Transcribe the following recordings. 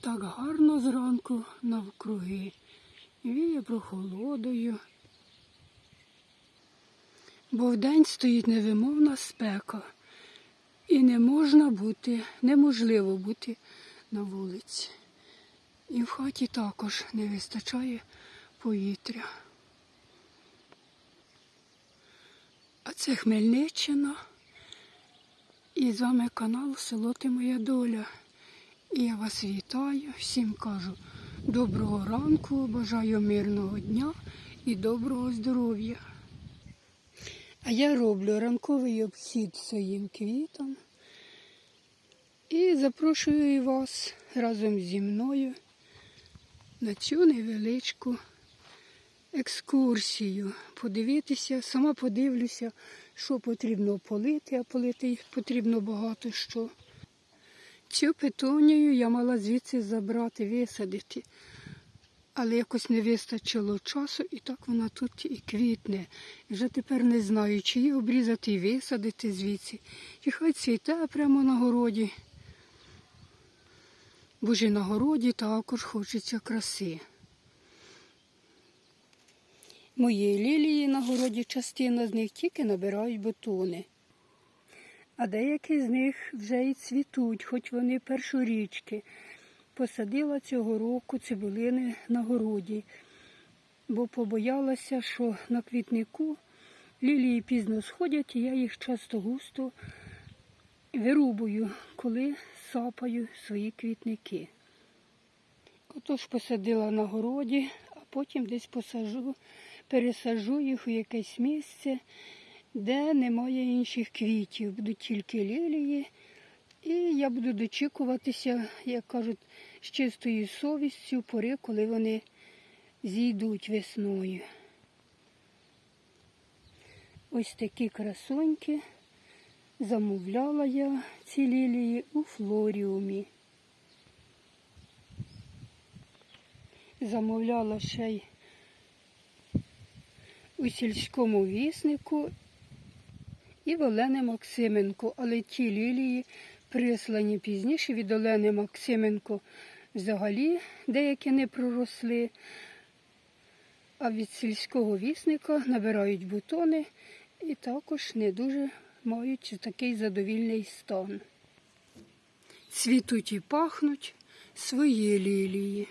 Так гарно зранку навкруги. Віє прохолодою. Бо вдень стоїть невимовна спека. І не можна бути, неможливо бути на вулиці. І в хаті також не вистачає повітря. А це Хмельниччина. І з вами канал Село Ти Моя Доля. Я вас вітаю, всім кажу доброго ранку, бажаю мирного дня і доброго здоров'я. А я роблю ранковий обхід своїм квітам і запрошую вас разом зі мною на цю невеличку екскурсію. Подивитися, сама подивлюся, що потрібно полити, а полити потрібно багато що. Цю петунію я мала звідси забрати, висадити. Але якось не вистачило часу, і так вона тут і квітне. І вже тепер не знаю, чи її обрізати і висадити звідси, чи хай цвіте прямо на городі. Бо ж і на городі також хочеться краси. Мої лілії на городі частина з них тільки набирають бутони. А деякі з них вже і цвітуть, хоч вони першорічки. Посадила цього року цибулини на городі, бо побоялася, що на квітнику лілії пізно сходять, і я їх часто густо вирубую, коли сапаю свої квітники. Отож посадила на городі, а потім десь посажу, пересажу їх у якесь місце, де немає інших квітів, будуть тільки лілії. І я буду дочікуватися, як кажуть, з чистою совістю пори, коли вони зійдуть весною. Ось такі красуньки замовляла я ці лілії у флоріумі. Замовляла ще й у сільському віснику і в Олени Максименко, але ті лілії прислані пізніше від Олени Максименко взагалі деякі не проросли, а від сільського вісника набирають бутони і також не дуже мають такий задовільний стан. Цвітуть і пахнуть свої лілії.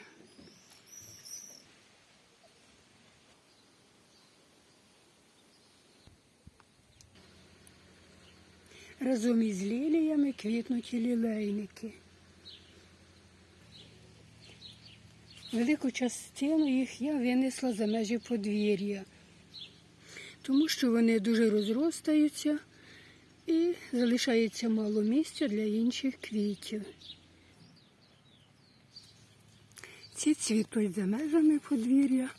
Разом із ліліями квітнуть і лілейники. Велику частину їх я винесла за межі подвір'я, тому що вони дуже розростаються і залишається мало місця для інших квітів. Ці цвітуть за межами подвір'я,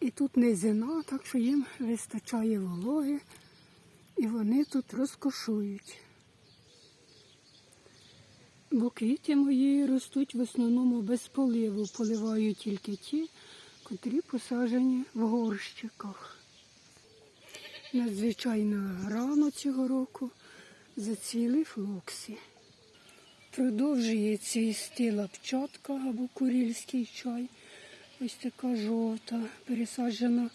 і тут низина, так що їм вистачає вологи. І вони тут розкошують. Бо квіти мої ростуть в основному без поливу. Поливаю тільки ті, котрі посаджені в горщиках. Надзвичайно рано цього року зацвіли флоксі. Продовжує цвісти лапчатка або курільський чай. Ось така жовта, пересаджена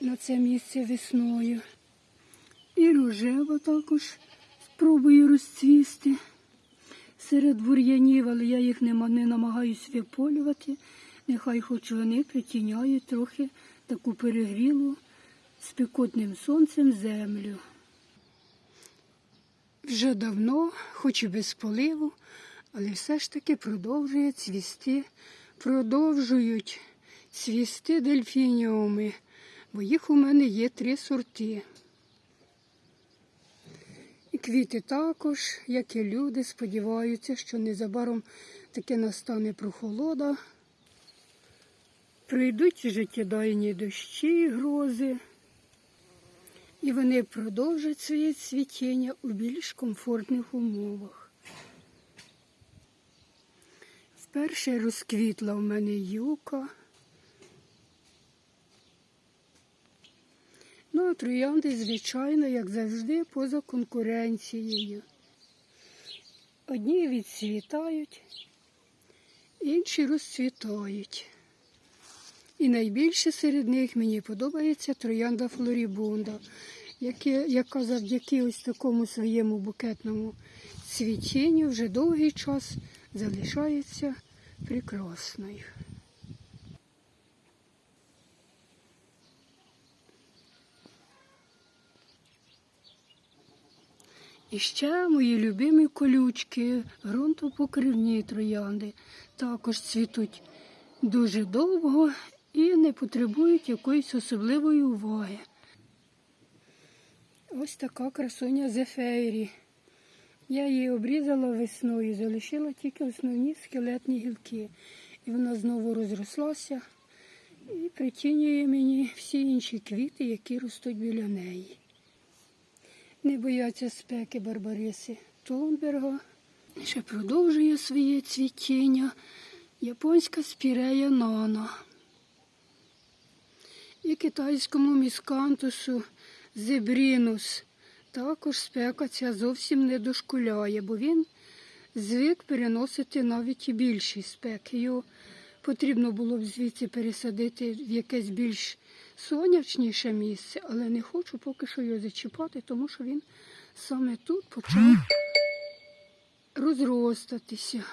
на це місце весною. І рожева також спробую розцвісти серед бур'янів, але я їх не, не намагаюсь виполювати. Нехай хоч вони притіняють трохи таку перегрілу спекотним сонцем землю. Вже давно, хоч і без поливу, але все ж таки продовжує цвісти, продовжують цвісти дельфініуми, бо їх у мене є три сорти. І квіти також, як і люди, сподіваються, що незабаром таки настане прохолода. Прийдуть життєдайні дощі грози, і вони продовжать своє цвітіння у більш комфортних умовах. Вперше розквітла в мене юка. Ну, а троянди, звичайно, як завжди, поза конкуренцією. Одні відцвітають, інші розцвітають. І найбільше серед них мені подобається троянда флорібунда, яка завдяки ось такому своєму букетному цвітінню вже довгий час залишається прекрасною. І ще мої любимі колючки, ґрунтопокривні троянди, також цвітуть дуже довго і не потребують якоїсь особливої уваги. Ось така красуня зефейрі. Я її обрізала весною, залишила тільки основні скелетні гілки. І вона знову розрослася і притінює мені всі інші квіти, які ростуть біля неї. Не бояться спеки Барбариси Тунберга. Ще продовжує своє цвітіння японська спірея Нана. І китайському міскантусу Зебрінус також спека ця зовсім не дошкуляє, бо він звик переносити навіть і більші спеки. Його потрібно було б звідси пересадити в якесь більш сонячніше місце, але не хочу поки що його зачіпати, тому що він саме тут почав розростатися.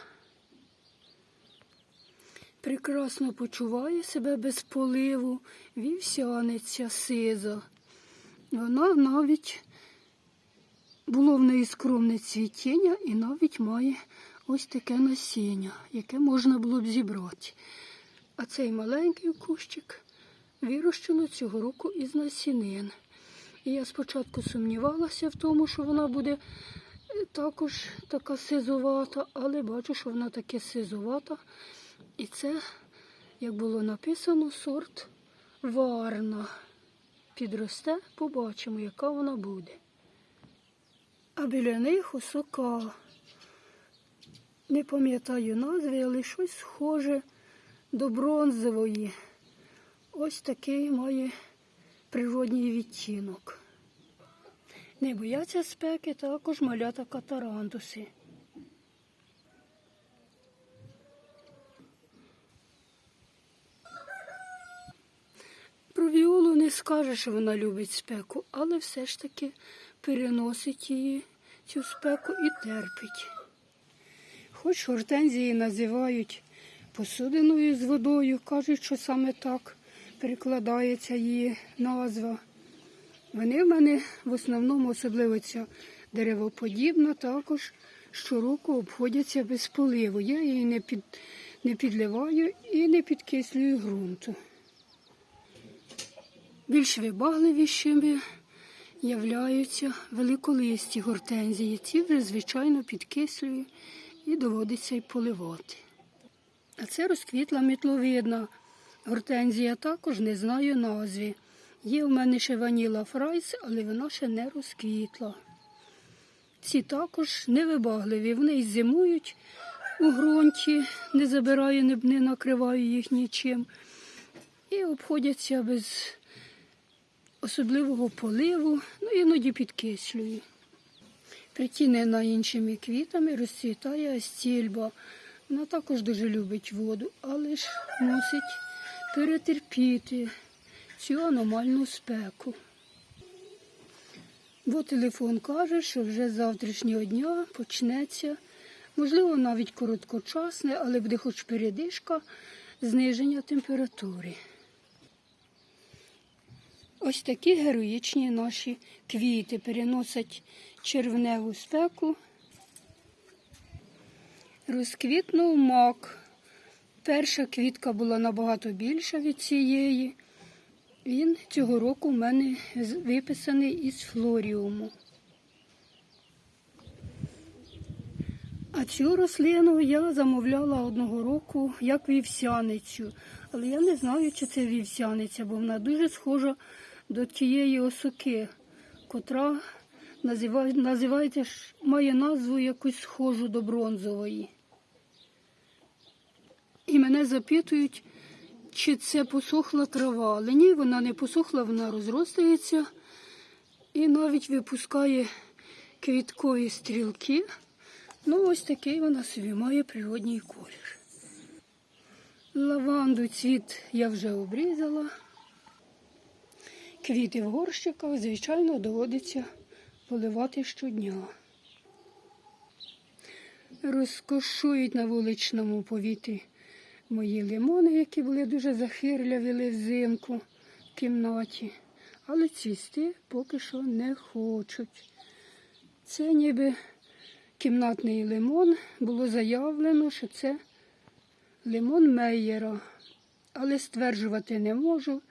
Прекрасно почуває себе без поливу, вівсяниця сиза. Вона навіть було в неї скромне цвітіння і навіть має ось таке насіння, яке можна було б зібрати. А цей маленький кущик вирощено цього року із насінин. І я спочатку сумнівалася в тому, що вона буде е, також така сизувата, але бачу, що вона таке сизувата. І це, як було написано, сорт варна. Підросте, побачимо, яка вона буде. А біля них осока. Не пам'ятаю назви, але щось схоже до бронзової. Ось такий має природній відтінок. Не бояться спеки також малята катарантуси. Про віолу не скаже, що вона любить спеку, але все ж таки переносить її цю спеку і терпить. Хоч гортензії називають посудиною з водою, кажуть, що саме так перекладається її назва. Вони в мене в основному, особливо ця деревоподібна, також щороку обходяться без поливу. Я її не, під, не підливаю і не підкислюю ґрунту. Більш вибагливішими являються великолисті гортензії. Ці вже, звичайно, підкислюю і доводиться й поливати. А це розквітла мітловидна гортензія, також не знаю назви. Є в мене ще ваніла фрайс, але вона ще не розквітла. Ці також невибагливі. Вони й зимують у ґрунті, не забираю, не, накриваю їх нічим. І обходяться без особливого поливу, ну іноді підкислюю. Притінена іншими квітами розцвітає астільба. Вона також дуже любить воду, але ж мусить перетерпіти цю аномальну спеку. Бо телефон каже, що вже з завтрашнього дня почнеться, можливо, навіть короткочасне, але буде хоч передишка зниження температури. Ось такі героїчні наші квіти переносять червневу спеку. Розквітнув мак. Перша квітка була набагато більша від цієї. Він цього року в мене виписаний із флоріуму. А цю рослину я замовляла одного року як вівсяницю. Але я не знаю, чи це вівсяниця, бо вона дуже схожа до тієї осоки, котра називає, називається, має назву якусь схожу до бронзової. І мене запитують, чи це посохла трава. Але ні, вона не посохла, вона розростається і навіть випускає квіткові стрілки. Ну, ось такий вона собі має природній колір. Лаванду цвіт я вже обрізала. Квіти в горщиках, звичайно, доводиться поливати щодня. Розкошують на вуличному повітрі мої лимони, які були дуже захирлявіли взимку в кімнаті, але цвісти поки що не хочуть. Це ніби кімнатний лимон. Було заявлено, що це лимон Мейєра, але стверджувати не можу,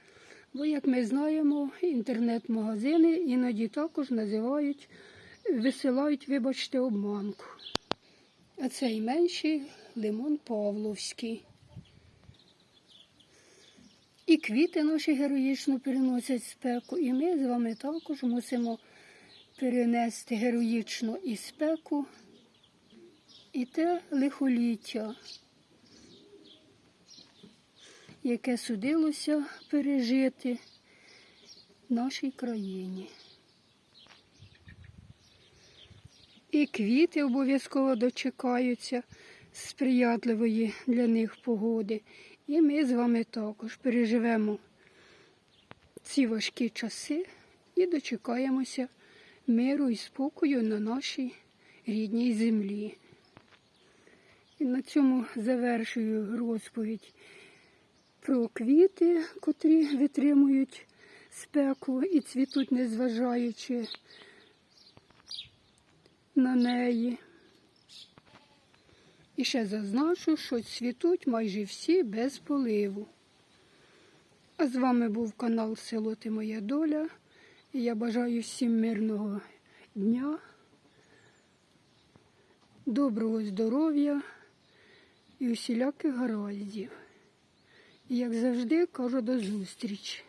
бо, як ми знаємо, інтернет-магазини іноді також називають, висилають, вибачте, обманку. А цей менший лимон Павловський. І квіти наші героїчно переносять спеку, і ми з вами також мусимо перенести героїчно і спеку, і те лихоліття, яке судилося пережити нашій країні. І квіти обов'язково дочекаються сприятливої для них погоди. І ми з вами також переживемо ці важкі часи і дочекаємося миру і спокою на нашій рідній землі. І на цьому завершую розповідь про квіти, котрі витримують спеку і цвітуть, незважаючи на неї. І ще зазначу, що цвітуть майже всі без поливу. А з вами був канал Село Ти Моя Доля. І я бажаю всім мирного дня, доброго здоров'я і усіляких гараздів. І як завжди кажу до зустрічі.